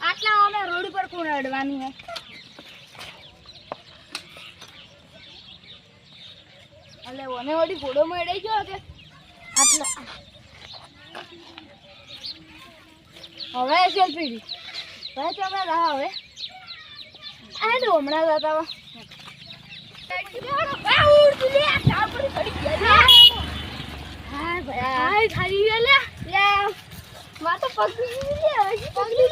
આટલા અમે રોડ પર કોણ અડવાની અલે ઓને ઓડી ઘોડો મળે ગયો કે? હવે સેલ્ફી હવે તમે રહા હવે. આ તો હમણાં જતા હા ભાઈ. ખાલી લે લે. માં તો પગી